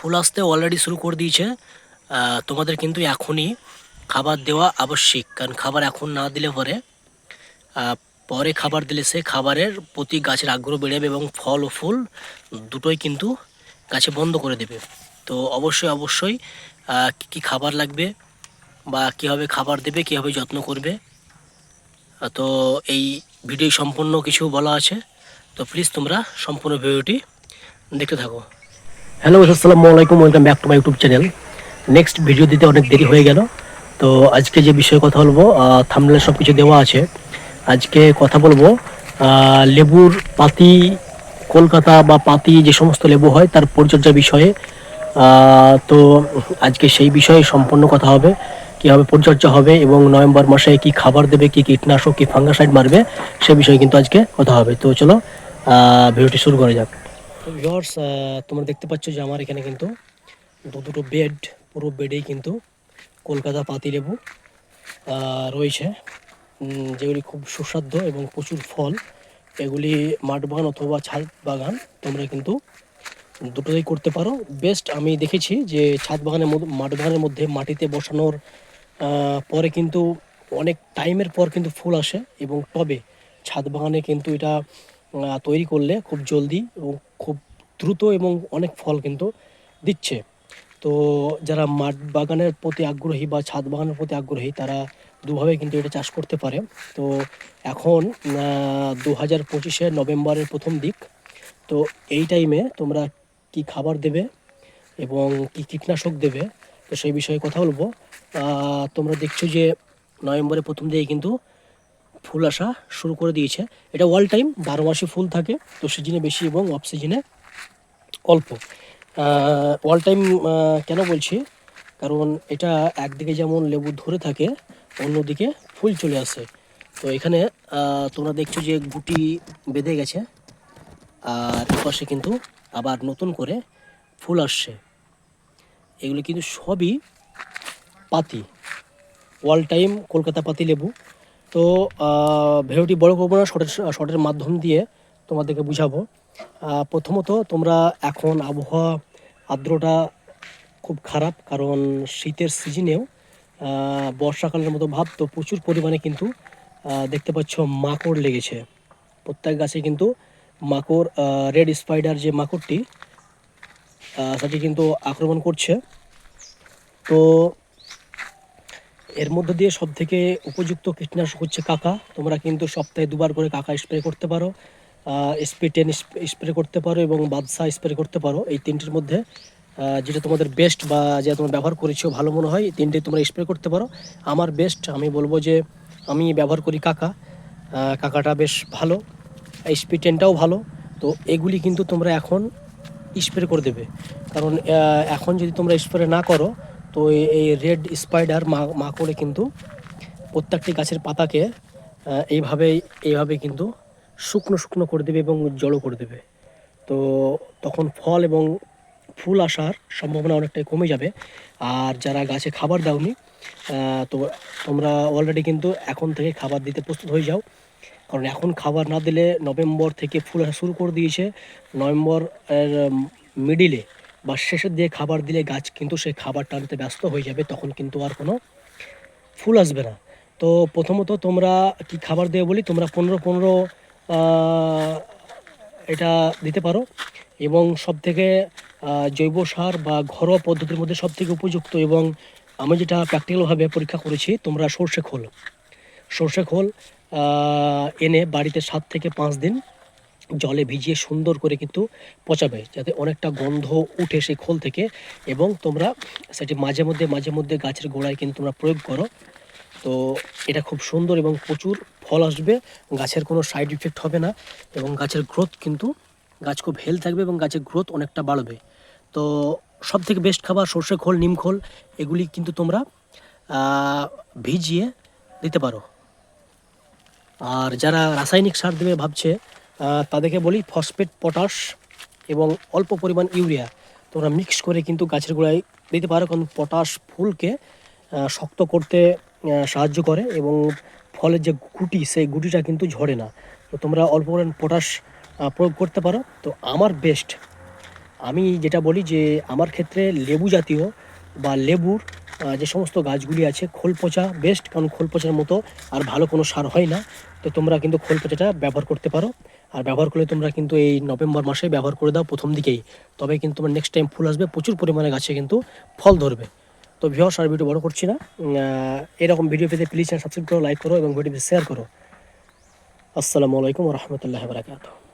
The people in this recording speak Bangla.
ফুল আসতে অলরেডি শুরু করে দিয়েছে। তোমাদের কিন্তু এখনই খাবার দেওয়া আবশ্যিক, কারণ খাবার এখন না দিলে পরে পরে খাবার দিলে সে খাবারের প্রতি গাছের আগ্রহ বেড়ে যাবে এবং ফল ও ফুল দুটোই কিন্তু গাছে বন্ধ করে দেবে। তো অবশ্যই অবশ্যই কী খাবার লাগবে বা কীভাবে খাবার দেবে, কীভাবে যত্ন করবে তো এই ভিডিও সম্পূর্ণ কিছু বলা আছে। তো প্লিজ তোমরা সম্পূর্ণ ভিডিওটি দেখতে থাকো। হ্যালো আসসালামু আলাইকুম welcome back to my YouTube channel next video দিতে অনেক দেরি হয়ে গেল। তো আজকে যে বিষয়ে কথা বলব থামলে সব কিছু দেওয়া আছে। আজকে কথা বলব লেবুর পাতি, কলকাতা বা পাতি যে সমস্ত লেবু হয়, তার পরিচর্যা বিষয়ে। তো আজকে সেই বিষয়ে সম্পূর্ণ কথা হবে, কীভাবে পরিচর্যা হবে এবং নভেম্বর মাসে কি খাবার দেবে, কি কীটনাশক, কি ফাঙ্গাসাইড মারবে, সে বিষয়ে কিন্তু আজকে কথা হবে। তো চলো ভিডিওটি শুরু করা যাক। তো ভিউয়ার্স তোমরা দেখতে পাচ্ছ যে আমার এখানে কিন্তু দু দুটো বেড পুরো বেডেই কিন্তু কলকাতা পাতিলেবু রয়েছে। যেগুলি খুব সুস্বাদু এবং প্রচুর ফল। এগুলি মাঠ বাগান অথবা ছাদ বাগান, তোমরা কিন্তু দুটোতেই করতে পারো। বেস্ট আমি দেখেছি যে ছাদ বাগানের মধ্যে, মাঠ বাগানের মধ্যে মাটিতে বসানোর পরে কিন্তু অনেক টাইমের পর কিন্তু ফুল আসে এবং টবে। ছাদ বাগানে কিন্তু এটা তৈরি করলে খুব জলদি এবং খুব দ্রুত এবং অনেক ফল কিন্তু দিচ্ছে। তো যারা মাঠ বাগানের প্রতি আগ্রহী বা ছাদ বাগানের প্রতি আগ্রহী, তারা দুভাবে কিন্তু এটা চাষ করতে পারে। তো এখন দু হাজার পঁচিশে নভেম্বরের প্রথম দিক। তো এই টাইমে তোমরা কি খাবার দেবে এবং কি কীটনাশক দেবে, তো সেই বিষয়ে কথা বলব। তোমরা দেখছ যে নভেম্বরের প্রথম দিকে কিন্তু ফুল আসা শুরু করে দিয়েছে। এটা অল টাইম বারো মাসে ফুল থাকে, তো সিজনে বেশি এবং অফ সিজনে অল্প। অল টাইম কেন বলছি? কারণ এটা একদিকে যেমন লেবু ধরে থাকে, অন্যদিকে ফুল চলে আসে। তো এখানে তোমরা দেখছ যে গুটি বেঁধে গেছে, আর পাশে কিন্তু আবার নতুন করে ফুল আসছে। এগুলো কিন্তু সবই পাতি অল টাইম কলকাতা পাতি লেবু। তো ভিডিওটি বড় করব না শর্টের শর্টের মাধ্যম দিয়ে তোমাদেরকে বুঝাবো। প্রথমত তোমরা এখন আবহাওয়া আর্দ্রতা খুব খারাপ, কারণ শীতের সিজনেও বর্ষাকালের মতো ভাব, তো প্রচুর পরিমাণে কিন্তু দেখতে পাচ্ছ মাকড় লেগেছে। প্রত্যেক গাছে কিন্তু মাকড় রেড স্পাইডার যে মাকড়টি সেটি কিন্তু আক্রমণ করছে। তো এর মধ্যে দিয়ে সব থেকে উপযুক্ত কীটনাশক হচ্ছে কাকা। তোমরা কিন্তু সপ্তাহে দুবার করে কাকা স্প্রে করতে পারো স্প্রে টেন স্প্রে করতে পারো এবং বাদশা স্প্রে করতে পারো এই তিনটির মধ্যে। যেটা তোমাদের বেস্ট বা যেটা তোমরা ব্যবহার করেছ ভালো মনে হয় তিনটে তোমরা স্প্রে করতে পারো। আমার বেস্ট আমি বলব যে আমি ব্যবহার করি কাকা। কাকাটা বেশ ভালো স্প্রে টেনটাও ভালো। তো এগুলি কিন্তু তোমরা এখন স্প্রে করে দেবে। কারণ এখন যদি তোমরা স্প্রে না করো তো এই- রেড স্পাইডার মা মা করে কিন্তু প্রত্যেকটি গাছের পাতাকে এইভাবে এইভাবে কিন্তু শুকনো শুকনো করে দেবে এবং জড়ো করে দেবে। তো তখন ফল এবং ফুল আসার সম্ভাবনা অনেকটাই কমে যাবে। আর যারা গাছে খাবার দাওনি তো তোমরা অলরেডি কিন্তু এখন থেকে খাবার দিতে প্রস্তুত হয়ে যাও। কারণ এখন খাবার না দিলে নভেম্বর থেকে ফুল আসা শুরু করে দিয়েছে। নভেম্বর মিডিলে বা শেষের দিকে খাবার দিলে গাছ কিন্তু সেই খাবার টানতে ব্যস্ত হয়ে যাবে, তখন কিন্তু আর কোনো ফুল আসবে না। তো প্রথমত তোমরা কি খাবার দেবে বলি, তোমরা পনেরো পনেরো এটা দিতে পারো। এবং সব থেকে জৈব সার বা ঘরোয়া পদ্ধতির মধ্যে সব থেকে উপযুক্ত এবং আমি যেটা প্র্যাকটিক্যালভাবে পরীক্ষা করেছি, তোমরা সর্ষে খোল। সর্ষে খোল এনে বাড়িতে সাত থেকে পাঁচ দিন জলে ভিজিয়ে সুন্দর করে কিন্তু পচাবে, যাতে অনেকটা গন্ধ উঠে সেই খোল থেকে। এবং তোমরা সেটি মাঝে মধ্যে মাঝে মধ্যে গাছের গোড়ায় কিন্তু তোমরা প্রয়োগ করো। তো এটা খুব সুন্দর এবং প্রচুর ফল আসবে। গাছের কোনো সাইড ইফেক্ট হবে না এবং গাছের গ্রোথ কিন্তু গাছ খুব হেলথ থাকবে এবং গাছের গ্রোথ অনেকটা বাড়বে। তো সব থেকে বেস্ট খাবার সর্ষে খোল, নিম খোল, এগুলি কিন্তু তোমরা ভিজিয়ে দিতে পারো। আর যারা রাসায়নিক সার দেবে ভাবছে তাদেরকে বলি ফসফেট পটাশ এবং অল্প পরিমাণ ইউরিয়া। তোমরা মিক্স করে কিন্তু গাছের গোড়ায় দিতে পারো, কারণ পটাশ ফুলকে শক্ত করতে সাহায্য করে এবং ফলের যে গুটি, সেই গুটিটা কিন্তু ঝরে না। তো তোমরা অল্প পরিমাণ পটাশ প্রয়োগ করতে পারো। তো আমার বেস্ট আমি যেটা বলি যে আমার ক্ষেত্রে লেবু জাতীয় বা লেবুর যে সমস্ত গাছগুলি আছে, খোল পচা বেস্ট কারণ খোল পচার মতো আর ভালো কোনো সার হয় না। তো তোমরা কিন্তু খোল পচাটা ব্যবহার করতে পারো। আর ব্যবহার করলে তোমরা কিন্তু এই নভেম্বর মাসে ব্যবহার করে দাও প্রথম দিকেই। তবে কিন্তু তোমার নেক্সট টাইম ফুল আসবে, প্রচুর পরিমাণে গাছে কিন্তু ফল ধরবে। তো ভিওস আর ভিডিও বড় করছি না। এরকম ভিডিও পেতে প্লিজ সাবস্ক্রাইব করো লাইক করো এবং ভিডিওটি শেয়ার করো। আসসালামু আলাইকুম রহমতুল্লাহ বারাকাতুহ।